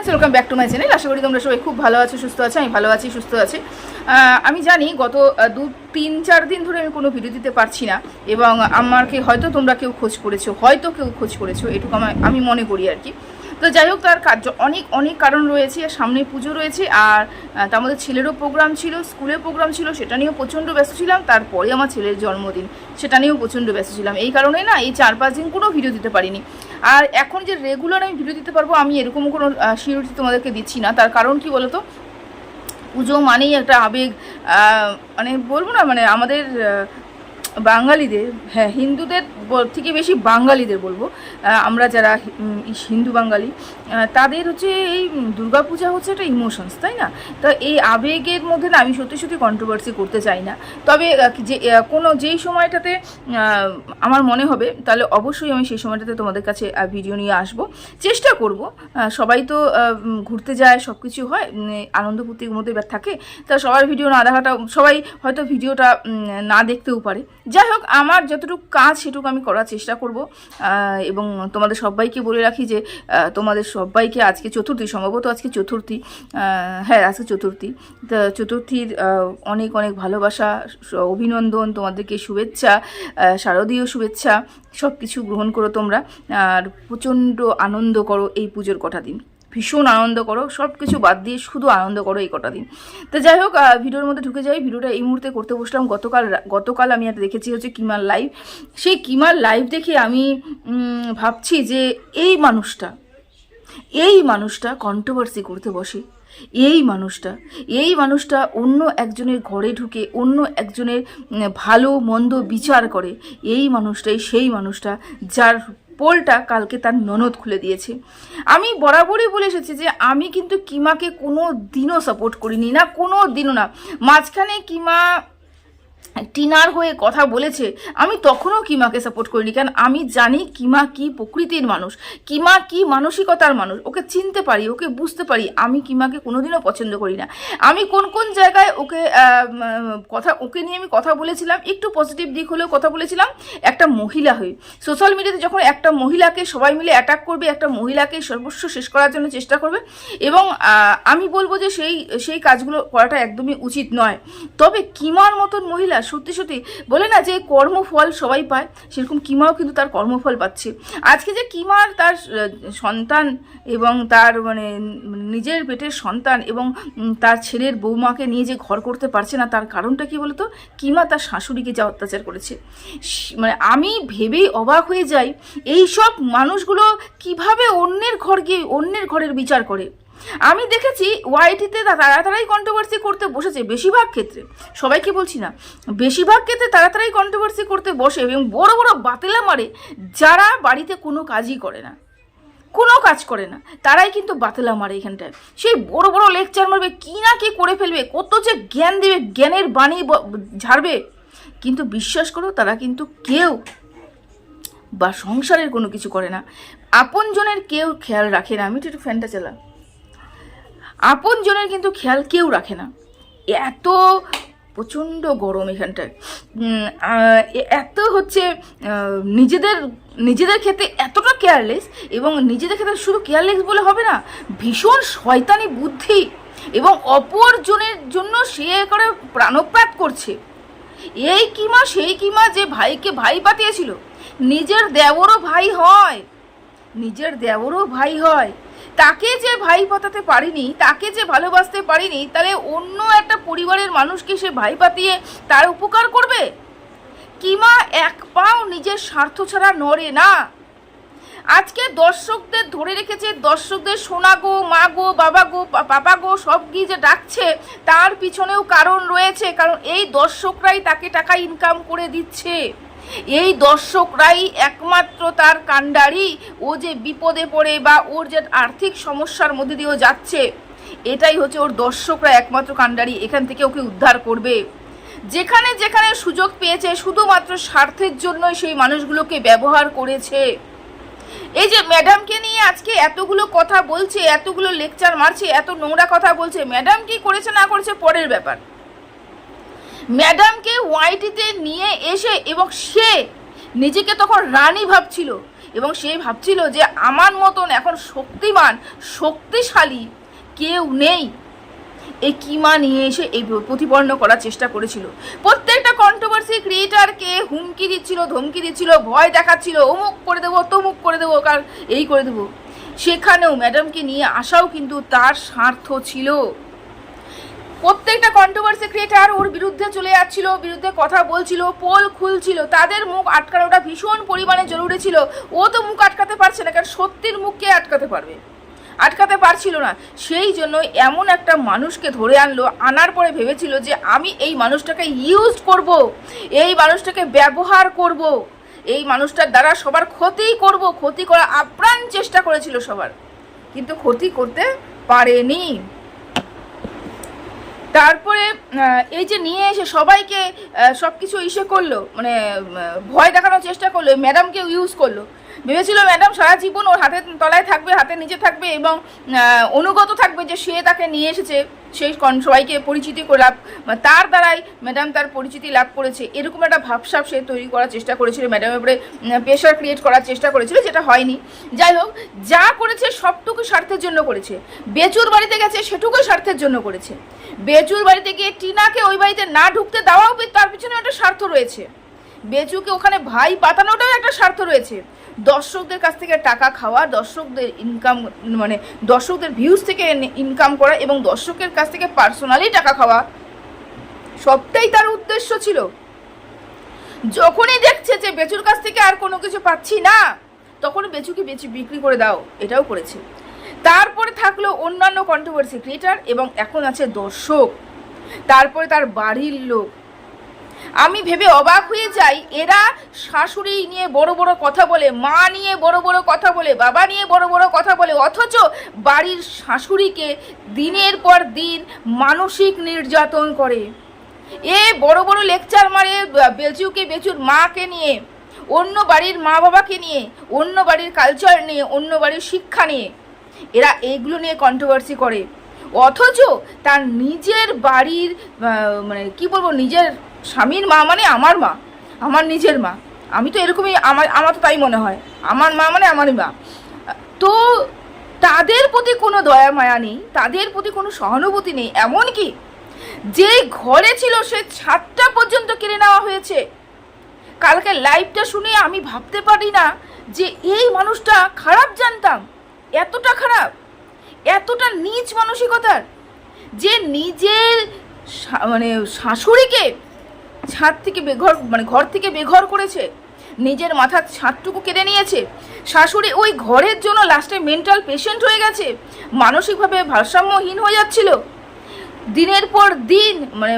Friends welcome back to my channel আশা করি তোমরা সবাই খুব ভালো আছো, সুস্থ আছো, আমি ভালো আছি, সুস্থ আছি। আমি জানি গত দু, তিন, চার দিন ধরে আমি কোনো ভিডিও দিতে পারছি না এবং আমাকে হয়তো তোমরা কেউ খোঁজ করেছ, হয়তো কেউ খোঁজ করেছ, এটুকু আমি মনে করি আর কি। তো যাই হোক, তার কাজ অনেক অনেক কারণ রয়েছে, আর সামনে পুজো রয়েছে, আর তার মধ্যে ছেলেরও প্রোগ্রাম ছিল স্কুলে প্রোগ্রাম ছিল, সেটা নিয়েও প্রচণ্ড ব্যস্ত ছিলাম, তারপরে আমার ছেলের জন্মদিন, সেটা নিয়েও প্রচণ্ড ব্যস্ত ছিলাম। এই কারণে না, এই চার পাঁচ দিন কোনো ভিডিও দিতে পারিনি। আর এখন যে রেগুলার আমি ভিডিও দিতে পারব, আমি এরকম কোনো সিউরিটি তোমাদেরকে দিচ্ছি না। তার কারণ কি বলতো? পুজো মানেই একটা আবেগ মানে বলব না মানে আমাদের বাঙালিদের হ্যাঁ হিন্দুদের থেকে বেশি বাঙালিদের বলব। আমরা যারা হিন্দু বাঙালি তাদের হচ্ছে এই দুর্গাপূজা হচ্ছে একটা ইমোশনস তাই না? তো এই আবেগের মধ্যে না আমি সত্যি সত্যি কন্ট্রোভার্সি করতে চাই না। তবে যে কোনো যেই সময়টাতে আমার মনে হবে, তাহলে অবশ্যই আমি সেই সময়টাতে তোমাদের কাছে ভিডিও নিয়ে আসব। চেষ্টা করব। সবাই তো ঘুরতে যায় সব কিছু হয় আনন্দ ফুর্তির মধ্যে এবার থাকে। তা সবার ভিডিও না দেখাটা, সবাই হয়তো ভিডিওটা না দেখতেও পারে। যাই হোক, আমার যতটুকু কাজ সেটুকু আমি করার চেষ্টা করব। এবং তোমাদের সবাইকে বলে রাখি যে তোমাদের সবাইকে আজকে চতুর্থী, সম্ভবত আজকে চতুর্থী হ্যাঁ আজকে চতুর্থী। তা চতুর্থীর অনেক অনেক ভালোবাসা অভিনন্দন, তোমাদেরকে শুভেচ্ছা শারদীয় শুভেচ্ছা সব কিছু গ্রহণ করো তোমরা। আর প্রচণ্ড আনন্দ করো এই পুজোর কটা দিন। ভীষণ আনন্দ করো সব কিছু বাদ দিয়ে শুধু আনন্দ করো এই কটা দিন। তো যাই হোক ভিডিওর মধ্যে ঢুকে যাই, ভিডিওটা এই মুহূর্তে করতে বসলাম। গতকাল গতকাল আমি একটা দেখেছি হচ্ছে কিমার লাইভ সেই কিমার লাইভ দেখে আমি ভাবছি যে এই মানুষটা এই মানুষটা কন্ট্রোভার্সি করতে বসে। এই মানুষটা এই মানুষটা অন্য একজনের ঘরে ঢুকে, অন্য একজনের ভালো মন্দ বিচার করে। এই মানুষটাই সেই মানুষটা যার পোলটা কালকে তার ননদ খুলে দিয়েছে। আমি বরাবরই বলে এসেছি যে আমি কিন্তু কিমাকে কোনো দিনও সাপোর্ট করিনি না, কোনো দিনও না। মাঝখানে কিমা টিনার হয়ে কথা বলেছে, আমি তখনও কিমাকে সাপোর্ট করিনি। কারণ আমি জানি কিমা কি প্রকৃতির মানুষ, কিমা কি মানসিকতার মানুষ। ওকে চিনতে পারি, ওকে বুঝতে পারি, আমি কিমাকে কোনোদিনও পছন্দ করি না। আমি কোন কোন জায়গায় ওকে কথা, ওকে নিয়ে আমি কথা বলেছিলাম, একটু পজিটিভ দিক হলেও কথা বলেছিলাম, একটা মহিলা হয়ে। সোশ্যাল মিডিয়াতে যখন একটা মহিলাকে সবাই মিলে অ্যাটাক করবে, একটা মহিলাকে সর্বস্ব শেষ করার জন্য চেষ্টা করবে, এবং আমি বলব যে সেই সেই কাজগুলো করাটা একদমই উচিত নয়। তবে কিমার মতন মহিলা সত্যি সত্যি বলে না যে কর্মফল সবাই পায়, সেরকম কিমাও কিন্তু তার কর্মফল পাচ্ছে। আজকে যে কিমার তার সন্তান এবং তার মানে নিজের পেটের সন্তান এবং তার ছেলের বৌমাকে নিয়ে যে ঘর করতে পারছে না, তার কারণটা কি বলতো? কিমা তার শাশুড়িকে যা অত্যাচার করেছে। মানে আমি ভেবেই অবাক হয়ে যাই এই সব মানুষগুলো কীভাবে অন্যের ঘর গিয়ে, অন্যের ঘরের বিচার করে? আমি দেখেছি ওয়াইটিতে তারা তারাই কন্ট্রোভার্সি করতে বসেছে বেশিরভাগ ক্ষেত্রে। সবাইকে বলছি না, বেশিরভাগ ক্ষেত্রে তারা তারাই কন্ট্রোভার্সি করতে বসে এবং বড় বড় বাতেলা মারে যারা বাড়িতে কোনো কাজই করে না, কোনো কাজ করে না, তারাই কিন্তু বাতেলা মারে এখানটায়। সেই বড় বড় লেকচার মারবে, কি না কি করে ফেলবে, কত যে জ্ঞান দেবে, জ্ঞানের বাণী ঝাড়বে। কিন্তু বিশ্বাস করো, তারা কিন্তু কেউ বা সংসারের কোনো কিছু করে না। আপনজনের কেউ খেয়াল রাখে না। আমি তো একটু ফ্যানটা চালা আপনজনের কিন্তু খেয়াল কেউ রাখে না। এত প্রচণ্ড গরম এখানটায়। এত হচ্ছে নিজেদের নিজেদের ক্ষেত্রে এতটা কেয়ারলেস এবং নিজেদের ক্ষেত্রে শুধু কেয়ারলেস বলে হবে না, ভীষণ শয়তানি বুদ্ধি এবং অপরজনের জন্য সে করে প্রাণপাত করছে। এই কিমা, সেই কিমা যে ভাইকে ভাই পাতিয়েছিল নিজের দেওরও ভাই হয়, নিজের দেওরও ভাই হয়। তাকে যে ভাই পাতাতে পারিনি, তাকে যে ভালোবাসতে পারিনি, তাহলে অন্য একটা পরিবারের মানুষকে সে ভাই পাতিয়ে তার উপকার করবে? কিমা এক পাও নিজের স্বার্থ ছাড়া নড়ে না। আজকে দর্শকদের ধরে রেখেছে, দর্শকদের সোনা গো, মা গো, বাবা গো পাপা গো, সব কি যে ডাকছে, তার পিছনেও কারণ রয়েছে, কারণ এই দর্শকরাই তাকে টাকা ইনকাম করে দিচ্ছে। এই দর্শকরাই একমাত্র তার কাণ্ডারি। ও যে বিপদে পড়ে বা ওর যে আর্থিক সমস্যার মধ্যে দিয়েও যাচ্ছে, এটাই হচ্ছে ওর দর্শকরা একমাত্র কাণ্ডারি। এখান থেকে ওকে উদ্ধার করবে। যেখানে যেখানে সুযোগ পেয়েছে, শুধুমাত্র স্বার্থের জন্যই সেই মানুষগুলোকে ব্যবহার করেছে। এই যে ম্যাডামকে নিয়ে আজকে এতগুলো কথা বলছে, এতগুলো লেকচার মারছে, এত নোংরা কথা বলছে, ম্যাডাম কি করেছে না করেছে পরের ব্যাপার। ম্যাডামকে ওয়াইটিতে নিয়ে এসে এবং সে নিজেকে তখন রানী ভাবছিল এবং সে ভাবছিল যে আমার মতন এখন শক্তিমান, শক্তিশালী কেউ নেই। এই কিমা নিয়ে এসে এই প্রতিপন্ন করার চেষ্টা করেছিল? প্রত্যেকটা কন্ট্রোভার্সি ক্রিয়েটারকে হুমকি দিচ্ছিল, ধমকি দিচ্ছিল, ভয় দেখাচ্ছিল, অমুক করে দেবো, তমুক করে দেবো, কার এই করে দেবো। সেখানেও ম্যাডামকে নিয়ে আসাও কিন্তু তার স্বার্থ ছিল। প্রত্যেকটা কন্ট্রোভার্সি ক্রিয়েটার ওর বিরুদ্ধে চলে যাচ্ছিল, বিরুদ্ধে কথা বলছিল, পোল খুলছিল, তাদের মুখ আটকানোটা ভীষণ পরিমাণে জরুরি ছিল। ও তো মুখ আটকাতে পারছে না, কারণ সত্যির মুখকে আটকাতে পারবে? আটকাতে পারছিল না। সেই জন্য এমন একটা মানুষকে ধরে আনলো, আনার পরে ভেবেছিল যে আমি এই মানুষটাকে ইউজ করব, এই মানুষটাকে ব্যবহার করব, এই মানুষটার দ্বারা সবার ক্ষতি করব, ক্ষতি করা আপ্রাণ চেষ্টা করেছিল সবার। কিন্তু ক্ষতি করতে পারেনি। তারপরে এই যে নিয়ে এসে সবাইকে সব কিছু ইসে করল মানে ভয় দেখানোর চেষ্টা করল ম্যাডামকে ইউজ করল। ভেবেছিল ম্যাডাম সারা জীবন ওর হাতের তলায় থাকবে, হাতের নিচে থাকবে এবং অনুগত থাকবে যে সে তাকে নিয়ে এসেছে সেই সবাইকে পরিচিতি লাভ তার দ্বারাই ম্যাডাম তার পরিচিতি লাভ করেছে। এরকম একটা ভাবসাব সে তৈরি করার চেষ্টা করেছিল ম্যাডামের উপরে প্রেশার ক্রিয়েট করার চেষ্টা করেছিল, যেটা হয়নি। যাই হোক, যা করেছে সবটুকু স্বার্থের জন্য করেছে। বেচুর বাড়িতে গেছে, সেটুকু স্বার্থের জন্য করেছে। বেচুর বাড়িতে গিয়ে টিনাকে ওই বাড়িতে না ঢুকতে দেওয়াও তার পিছনে একটা স্বার্থ রয়েছে। বেচুকে ওখানে ভাই পাতানোটাও একটা স্বার্থ রয়েছে। দর্শকদের কাছ থেকে টাকা খাওয়া, দর্শকদের ইনকাম মানে দর্শকদের ভিউজ থেকে ইনকাম করা এবং দর্শকের কাছ থেকে পার্সোনালি টাকা খাওয়া, সবটাই তার উদ্দেশ্য ছিল। যখনই দেখছে যে বেচুর কাছ থেকে আর কোনো কিছু পাচ্ছি না, তখন বেচুকে বেচি বিক্রি করে দাও, এটাও করেছে। তারপরে থাকল অন্যান্য কন্ট্রোভার্সি ক্রিয়েটার এবং এখন আছে দর্শক। তারপরে তার বাড়ির লোক আমি ভেবে অবাক হয়ে যাই। এরা শাশুড়ি নিয়ে বড় বড় কথা বলে, মা নিয়ে বড় বড় কথা বলে, বাবা নিয়ে বড় বড় কথা বলে। অথচ বাড়ির শাশুড়িকে দিনের পর দিন মানসিক নির্যাতন করে। এ বড় বড় লেকচার মারে বেচুকে বেচুর মাকে নিয়ে, অন্য বাড়ির মা বাবাকে নিয়ে, অন্য বাড়ির কালচার নিয়ে, অন্য বাড়ির শিক্ষা নিয়ে। এরা এইগুলো নিয়ে কন্ট্রোভার্সি করে। অথচ তার নিজের বাড়ির মানে কি বলব, নিজের স্বামীর মা মানে আমার মা, আমার নিজের মা। আমি তো এরকমই, আমার আমার তো তাই মনে হয়। আমার মা মানে আমারই মা। তো তাদের প্রতি কোনো দয়া, মায়া নেই, তাদের প্রতি কোনো সহানুভূতি নেই, এমনকি যে ঘরে ছিল সে ছাদটা পর্যন্ত কিনে নেওয়া হয়েছে। কালকে লাইভটা শুনে আমি ভাবতে পারি না যে এই মানুষটা খারাপ জানতাম, এতটা খারাপ, এতটা নিচ মানসিকতার, যে নিজের মানে শাশুড়িকে ছাদ থেকে বেঘর মানে ঘর থেকে বেঘর করেছে। নিজের মাথার ছাদটুকু কেড়ে নিয়েছে। শাশুড়ি ওই ঘরের জন্য লাস্টে মেন্টাল পেশেন্ট হয়ে গেছে। মানসিকভাবে ভারসাম্যহীন হয়ে যাচ্ছিল। দিনের পর দিন মানে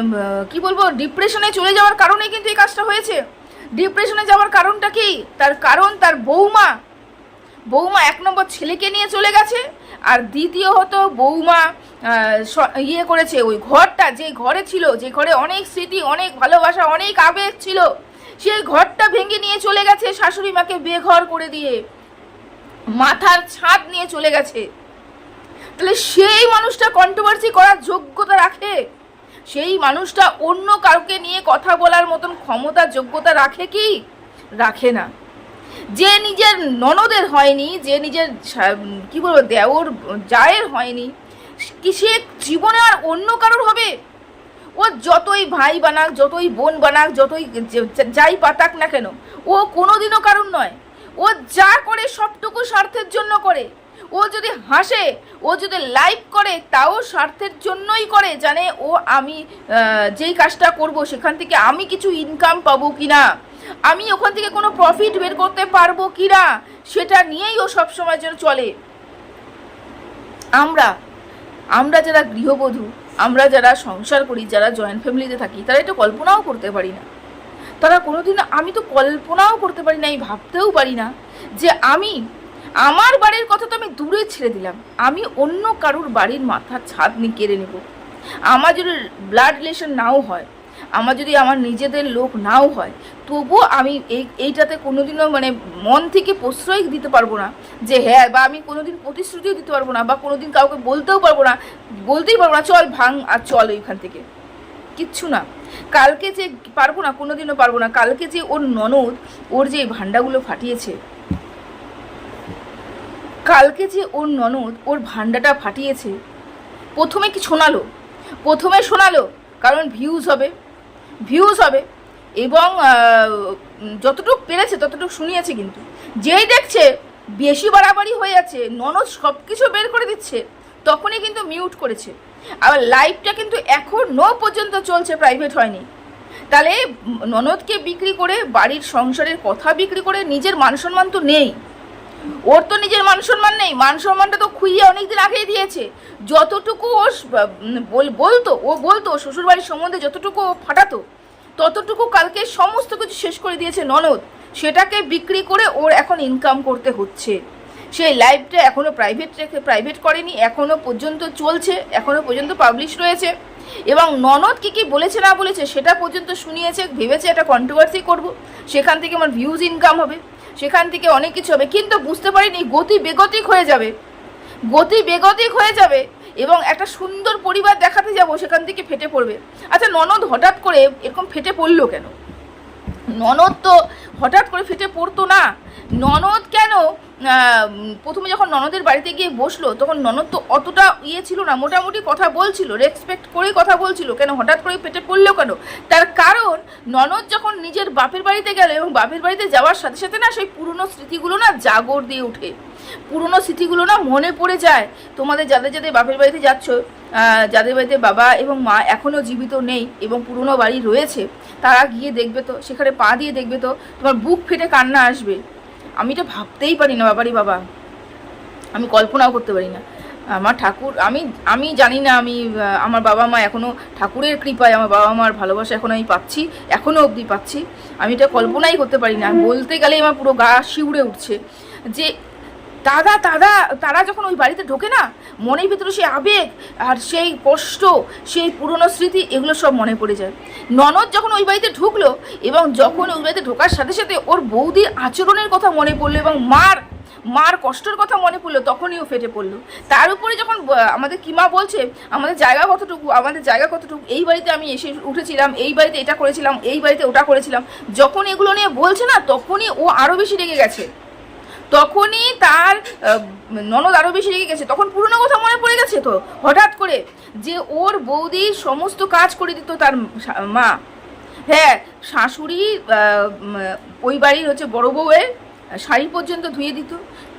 কি বলব ডিপ্রেশনে চলে যাওয়ার কারণে কিন্তু এই কাজটা হয়েছে। ডিপ্রেশনে যাওয়ার কারণটা কি? তার কারণ তার বৌমা। বৌমা এক নম্বর ছেলেকে নিয়ে চলে গেছে। আর দ্বিতীয় হতো বৌমা ইয়ে করেছে ওই ঘরটা, যে ঘরে ছিল, যে ঘরে অনেক স্মৃতি, অনেক ভালোবাসা, অনেক আবেগ ছিল, সেই ঘরটা ভেঙে নিয়ে চলে গেছে শাশুড়ি মাকে বেঘর করে দিয়ে। মাথার ছাদ নিয়ে চলে গেছে। তাহলে সেই মানুষটা কন্ট্রোভার্সি করার যোগ্যতা রাখে? সেই মানুষটা অন্য কাউকে নিয়ে কথা বলার মতন ক্ষমতা, যোগ্যতা রাখে কি? রাখে না। যে নিজের ননদের হয়নি, যে নিজের কি বলব, দেওর, জায়ের হয়নি, কি সে জীবনে আর অন্য কারোর হবে? ও যতই ভাই বানাক, যতই বোন বানাক, যতই যাই পাতাক না কেন, ও কোনোদিনও কারণ নয়। ও যা করে সবটুকু স্বার্থের জন্য করে। ও যদি হাসে, ও যদি লাইভ করে, তাও স্বার্থের জন্যই করে, জানে ও আমি যেই কাজটা করব, সেখান থেকে আমি কিছু ইনকাম পাবো কিনা। আমি ওখান থেকে কোনো প্রফিট বের করতে পারব কিনা সেটা নিয়েই ও সবসময় যেন চলে। আমরা আমরা যারা গৃহবধূ, আমরা যারা সংসার করি, যারা জয়েন্ট ফ্যামিলিতে থাকি, তারা এটা কল্পনাও করতে পারি না। তারা কোনোদিন, আমি তো কল্পনাও করতে পারি না, আমি ভাবতেও পারি না যে আমি, আমার বাড়ির কথা তো আমি দূরে ছেড়ে দিলাম। আমি অন্য কারুর বাড়ির মাথার ছাদ নিয়ে কেড়ে নেব। আমার যদি ব্লাড রিলেশন নাও হয় আমার যদি আমার নিজেদের লোক নাও হয়, তবুও আমি এই, এইটাতে কোনোদিনও মানে মন থেকে প্রশ্রয় দিতে পারব না যে হ্যাঁ বা আমি কোনোদিন প্রতিশ্রুতিও দিতে পারব না বা কোনোদিন কাউকে বলতেও পারব না, বলতেই পারব না, চল ভাঙ আর চল ওইখান থেকে। কিচ্ছু না। কালকে যে পারব না, কোনোদিনও পারব না। কালকে যে ওর ননদ ওর যে ভান্ডাগুলো ফাটিয়েছে, কালকে যে ওর ননদ ওর ভান্ডাটা ফাটিয়েছে, প্রথমে কি শোনালো? প্রথমে শোনালো, কারণ ভিউজ হবে। ভিউজ হবে এবং যতটুকু পেরেছে, ততটুকু শুনিয়েছে কিন্তু। যেই দেখছে বেশি বাড়াবাড়ি হয়ে যাচ্ছে, ননদ সব কিছু বের করে দিচ্ছে, তখনই কিন্তু মিউট করেছে। আবার লাইভটা কিন্তু এখনও পর্যন্ত চলছে প্রাইভেট হয়নি। তাহলে ননদকে বিক্রি করে, বাড়ির সংসারের কথা বিক্রি করে, নিজের মান সম্মান তো নেই। ওর তো নিজের মান সম্মান নেই। মান সম্মানটা তো খুইয়ে অনেকদিন আগেই দিয়েছে। যতটুকু ও বলতো ও বলতো, শ্বশুরবাড়ির সম্বন্ধে যতটুকু ও ফাটাতো, ততটুকু কালকে সমস্ত কিছু শেষ করে দিয়েছে ননদ। সেটাকে বিক্রি করে ওর এখন ইনকাম করতে হচ্ছে। সেই লাইভটা এখনও প্রাইভেট রেখে প্রাইভেট করেনি এখনও পর্যন্ত চলছে এখনও পর্যন্ত পাবলিশ রয়েছে এবং ননদ কি কি বলেছে না বলেছে, সেটা পর্যন্ত শুনিয়েছে, ভেবেছে একটা কন্ট্রোভার্সি করব। সেখান থেকে আমার ভিউজ ইনকাম হবে। সেখান থেকে অনেক কিছু হবে। কিন্তু বুঝতে পারিনি, গতি বেগতিক হয়ে যাবে। গতি বেগতিক হয়ে যাবে এবং একটা সুন্দর পরিবার দেখাতে যাব, সেখান থেকে ফেটে পড়বে। আচ্ছা ননদ হঠাৎ করে এরকম ফেটে পড়ল কেন? ননদ তো হঠাৎ করে ফেটে পড়তো না। ননদ কেন প্রথমে যখন ননদের বাড়িতে গিয়ে বসল, তখন ননদ তো অতটা ইয়ে ছিল না, মোটামুটি কথা বলছিল রেসপেক্ট করেই কথা বলছিল, কেন হঠাৎ করে পেটে পড়ল কেন? তার কারণ, ননদ যখন নিজের বাপের বাড়িতে গেল এবং বাপের বাড়িতে যাওয়ার সাথে সাথে না সেই পুরনো স্মৃতিগুলো না জাগর দিয়ে ওঠে পুরনো স্মৃতিগুলো না মনে পড়ে যায়। তোমাদের যাদের যাদের বাপের বাড়িতে যাচ্ছ যাদের বাড়িতে বাবা এবং মা এখনও জীবিত নেই এবং পুরনো বাড়ি রয়েছে, তারা গিয়ে দেখবে তো, সেখানে পা দিয়ে দেখবে তো, তোমার বুক ফেটে কান্না আসবে। আমি এটা ভাবতেই পারি না বাবারই বাবা। আমি কল্পনাও করতে পারি না। আমার ঠাকুর, আমি আমি জানি না, আমি আমার বাবা মা এখনও ঠাকুরের কৃপায়, আমার বাবা মার ভালোবাসা এখন আমি পাচ্ছি এখনও অবধি পাচ্ছি। আমি এটা কল্পনাই করতে পারি না। বলতে গেলেই আমার পুরো গা শিউড়ে উঠছে যে দাদা দাদা, তারা যখন ওই বাড়িতে ঢোকে না, মনের ভিতরে সেই আবেগ আর সেই কষ্ট, সেই পুরনো স্মৃতি, এগুলো সব মনে পড়ে যায়। ননদ যখন ওই বাড়িতে ঢুকলো এবং যখন ওই বাড়িতে ঢোকার সাথে সাথে ওর বৌদির আচরণের কথা মনে পড়ল এবং মার মার কষ্টের কথা মনে পড়ল, তখনই ও ফেটে পড়ল। তার উপরে যখন আমাদের কিমা বলছে, আমাদের জায়গা কতটুকু? আমাদের জায়গা কতটুকু? এই বাড়িতে আমি এসে উঠেছিলাম, এই বাড়িতে এটা করেছিলাম, এই বাড়িতে ওটা করেছিলাম। যখন এগুলো নিয়ে বলছে না, তখনই ও আরও বেশি রেগে গেছে। তখনই তার ননদ আরও বেশি রেগে গেছে। তখন পুরনো কথা মনে পড়ে গেছে তো? হঠাৎ করে যে ওর বৌদি সমস্ত কাজ করে দিত তার মা। হ্যাঁ শাশুড়ি ওই বাড়ির হচ্ছে বড় বউয়ের শাড়ি পর্যন্ত ধুয়ে দিত।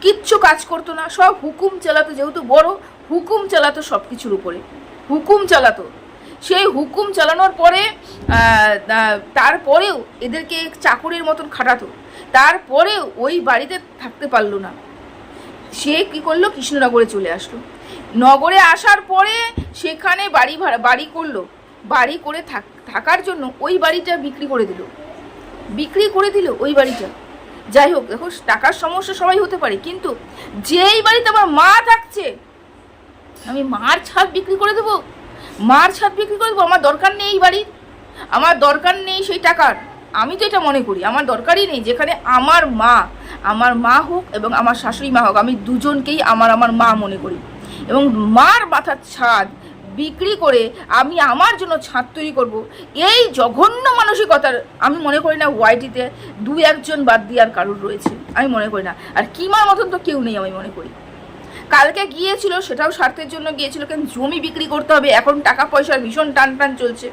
কিচ্ছু কাজ করতো না, সব হুকুম চালাতো, যেহেতু বড়, হুকুম চালাতো সব কিছুর উপরে। হুকুম চালাতো। সেই হুকুম চালানোর পরে তারপরেও এদেরকে চাকরির মতন খাটাতো। তারপরেও ওই বাড়িতে থাকতে পারল না। সে কি করল? কৃষ্ণনগরে চলে আসলো। নগরে আসার পরে সেখানে বাড়ি ভাড়া, বাড়ি করল। বাড়ি করে থাক- থাকার জন্য ওই বাড়িটা বিক্রি করে দিল। বিক্রি করে দিল ওই বাড়িটা। যাই হোক, দেখো, টাকার সমস্যা সবাই হতে পারে, কিন্তু যেই বাড়িতে আমার মা থাকছে, আমি মার ছাদ বিক্রি করে দেবো? মার ছাদ বিক্রি করে দেবো আমার দরকার নেই এই বাড়ির। আমার দরকার নেই সেই টাকার। আমি তো এটা মনে করি, আমার দরকারই নেই। যেখানে আমার মা আমার মা হোক এবং আমার শাশুড়ি মা হোক, আমি দুজনকেই আমার আমার মা মনে করি। এবং মার মাথার ছাদ বিক্রি করে আমি আমার জন্য ছাদ তৈরি করব, এই জঘন্য মানসিকতার আমি মনে করি না ওয়াইটিতে দু একজন বাদ দিয়ে আর কারোর রয়েছে। আমি মনে করি না। আর কিমার মতন তো কেউ নেই আমি মনে করি। কালকে গিয়েছিল, সেটাও স্বার্থের জন্য গিয়েছিল কেন জমি বিক্রি করতে হবে, এখন টাকা পয়সার ভীষণ টান টান চলছে।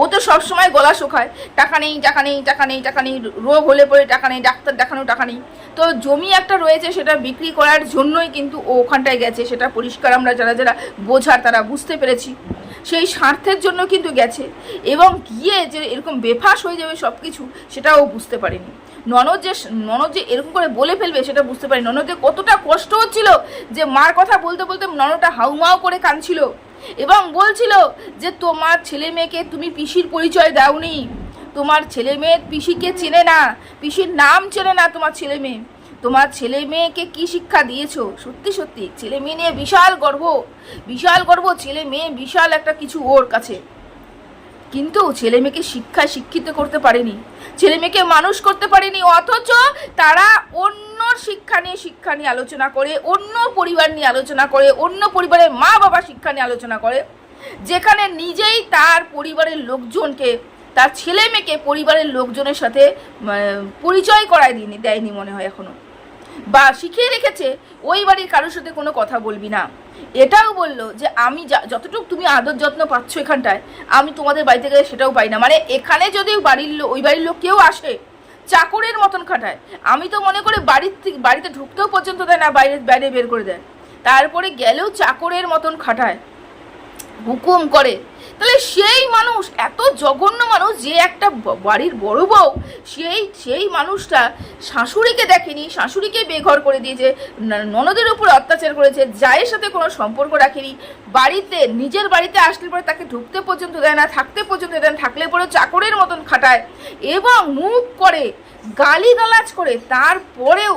ও তো সবসময় গলা শোকায়, টাকা নেই টাকা নেই টাকা নেই টাকা নেই, রোগ হলে পরে টাকা নেই, ডাক্তার দেখানো টাকা নেই। তো জমি একটা রয়েছে, সেটা বিক্রি করার জন্যই কিন্তু ও ওখানটায় গেছে, সেটা পরিষ্কার আমরা যারা যারা বোঝার তারা বুঝতে পেরেছি। সেই স্বার্থের জন্য কিন্তু গেছে, এবং গিয়ে যে এরকম বেফাস হয়ে যাবে সব কিছু সেটাও বুঝতে পারেনি। ননদ যে ননদ যে এরকম করে বলে ফেলবে সেটা বুঝতে পারি ননদের কতটা কষ্ট হচ্ছিল যে মার কথা বলতে বলতে ননদটা হাউমাউ করে কাঁদছিল এবং বলছিল যে তোমার ছেলে মেয়েকে তুমি পিসির পরিচয় দাওনি। তোমার ছেলে মেয়ে পিসিকে চেনে না, পিসির নাম চেনে না তোমার ছেলে মেয়ে। তোমার ছেলে মেয়েকে কি শিক্ষা দিয়েছ? সত্যি সত্যি। ছেলে মেয়ে নিয়ে বিশাল গর্ব। বিশাল গর্ব, ছেলে মেয়ে বিশাল একটা কিছু ওর কাছে। কিন্তু ছেলে মেয়েকে শিক্ষায় শিক্ষিত করতে পারেনি। ছেলে মেয়েকে মানুষ করতে পারেনি, অথচ তারা অন্য শিক্ষা নিয়ে শিক্ষা নিয়ে আলোচনা করে, অন্য পরিবার নিয়ে আলোচনা করে, অন্য পরিবারের মা বাবা শিক্ষা নিয়ে আলোচনা করে, যেখানে নিজেই তার পরিবারের লোকজনকে, তার ছেলে মেয়েকে পরিবারের লোকজনের সাথে পরিচয় করায় দিনি দেয়নি মনে হয় এখনও। বা শিখিয়ে রেখেছে, ওই বাড়ির কারোর সাথে কোনো কথা বলবি না। এটাও বলল যে আমি যতটুকু তুমি আদর যত্ন পাচ্ছ এখানটায়, আমি তোমাদের বাড়িতে গেলে সেটাও পাই না। মানে এখানে যদি বাড়ির লোক ওই বাড়ির লোক কেউ আসে, চাকরের মতন খাটায়, আমি তো মনে করি বাড়ির বাড়িতে ঢুকতেও পর্যন্ত দেয় না বাইরে বাইরে বের করে দেয়। তারপরে গেলেও চাকরের মতন খাটায়, হুকুম করে তাহলে সেই মানুষ, এত জঘন্য মানুষ যে একটা বাড়ির বড় বউ, সেই সেই মানুষটা শাশুড়িকে দেখেনি, শাশুড়িকে বেঘর করে দিয়েছে ননদের উপর অত্যাচার করেছে যায়ের সাথে কোনো সম্পর্ক রাখেনি, বাড়িতে, নিজের বাড়িতে আসলে পরে তাকে ঢুকতে পর্যন্ত দেয় না, থাকতে পর্যন্ত দেয় থাকলে পরে চাকরের মতন খাটায় এবং মুখ করে গালি গালিগালাজ করে তারপরেও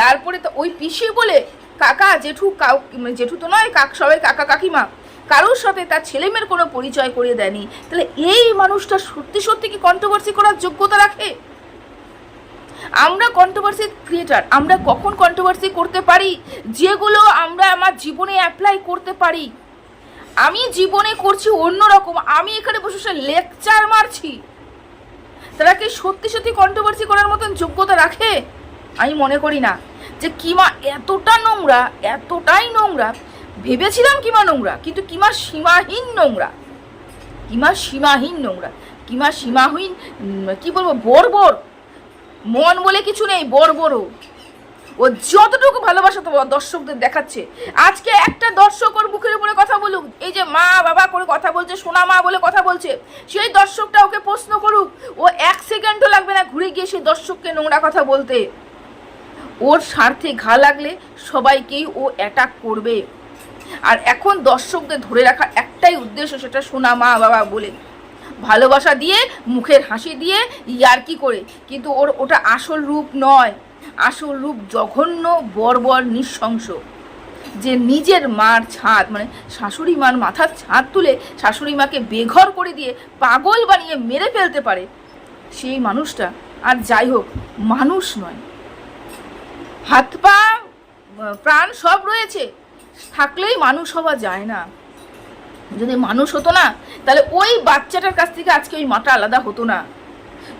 তারপরে তো ওই পিসি বলে, কাকা, জেঠু কাউ জেঠু তো নয়, কাক, সবাই কাকা কাকিমা কারোর সাথে তার ছেলেমেয়ের কোনো পরিচয় করিয়ে দেয়নি। তাহলে এই মানুষটা সত্যি সত্যি কি কন্ট্রোভার্সি করার যোগ্যতা রাখে? আমরা কন্ট্রোভার্সি ক্রিয়েটার আমরা কখন কন্ট্রোভার্সি করতে পারি? যেগুলো আমরা আমার জীবনে অ্যাপ্লাই করতে পারি। আমি জীবনে করছি অন্যরকম, আমি এখানে বসে লেকচার মারছি। তারা কি সত্যি সত্যি কন্ট্রোভার্সি করার মতন যোগ্যতা রাখে? আমি মনে করি না। যে কিমা এতটা নোংরা, এতটাই নোংরা ভেবেছিলাম কিমা নোংরা, কিন্তু কিমা সীমাহীন নোংরা। কিমা সীমাহীন নোংরা, কিমা সীমাহীন কি বলব, বর্বর। মন বলে কিছু নেই, বর্বরও। ও যতটুকু ভালোবাসা তো দর্শকদের দেখাচ্ছে, আজকে একটা দর্শক ওর মুখের উপরে কথা বলুক, এই যে মা বাবা করে কথা বলছে, সোনা মা বলে কথা বলছে, সেই দর্শকটা ওকে প্রশ্ন করুক, ও এক সেকেন্ডও লাগবে না ঘুরে গিয়ে সেই দর্শককে নোংরা কথা বলতে। ওর স্বার্থে ঘা লাগলে সবাইকেই ও অ্যাটাক করবে। আর এখন দর্শকদের ধরে রাখার একটাই উদ্দেশ্য, সেটা সোনা মা বাবা বলে। ভালোবাসা দিয়ে, মুখের হাসি দিয়ে ইয়ার্কি করে? কিন্তু ওর, ওটা আসল রূপ নয়। আসল রূপ জঘন্য, বর্বর, নৃশংস। যে নিজের মার ছাদ মানে শাশুড়ি মার মাথার ছাদ তুলে শাশুড়ি মাকে বেঘর করে দিয়ে পাগল বানিয়ে মেরে ফেলতে পারে, সেই মানুষটা আর যাই হোক, মানুষ নয়। হাত পা প্রাণ সব রয়েছে। থাকলেই মানুষ হওয়া যায় না। যদি মানুষ হতো না, তাহলে ওই বাচ্চাটার কাছ থেকে আজকে ওই মাটা আলাদা হতো না।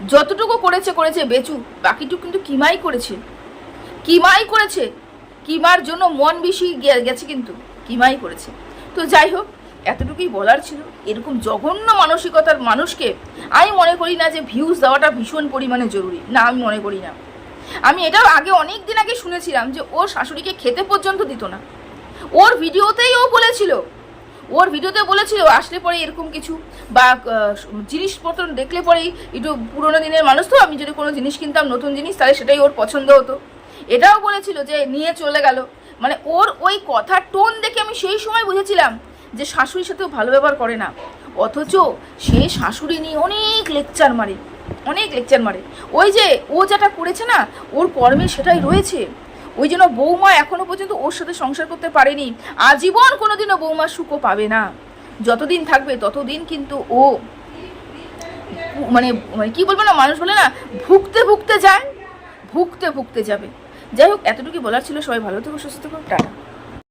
যতটুকু করেছে করেছে, বেচু, বাকিটুকু কিন্তু কিমাই করেছে। কিমাই করেছে, কিমার জন্য মন বেশি গেছে কিন্তু, কিমাই করেছে। তো যাই হোক, এতটুকুই বলার ছিল। এরকম জঘন্য মানসিকতার মানুষকে আমি মনে করি না যে ভিউজ দেওয়াটা ভীষণ পরিমাণে জরুরি। না, আমি মনে করি না। আমি এটাও আগে অনেক দিন আগে শুনেছিলাম যে ওর শাশুড়িকে খেতে পর্যন্ত দিত না। ওর ভিডিওতেই ও বলেছিল। ওর ভিডিওতে বলেছিল, আসলে পরে এরকম কিছু বা জিনিসপত্র দেখলে পরেই একটু পুরোনো দিনের মানুষ তো, আমি যদি কোনো জিনিস কিনতাম, নতুন জিনিস, তাহলে সেটাই ওর পছন্দ হতো। এটাও বলেছিল যে, নিয়ে চলে গেল। মানে ওর ওই কথার টোন দেখে আমি সেই সময় বুঝেছিলাম যে, শাশুড়ির সাথেও ভালো ব্যবহার করে না। অথচ সে শাশুড়ি নিয়ে অনেক লেকচার মারে, অনেক লেকচার মারে। ওই যে, ও যেটা করেছে না, ওর কর্মে সেটাই রয়েছে। ওই জন্য বৌমা এখনও পর্যন্ত ওর সাথে সংসার করতে পারেনি। আজীবন কোনোদিনও বৌমা সুখও পাবে না। যতদিন থাকবে ততদিন কিন্তু ও মানে মানে কি বলব না, মানুষ বলে না, ভুগতে ভুগতে যায়, ভুগতে ভুগতে যাবে। যাই হোক এতটুকু বলার ছিল। সবাই ভালো থেকো, সুস্থ থেকো, টাটা।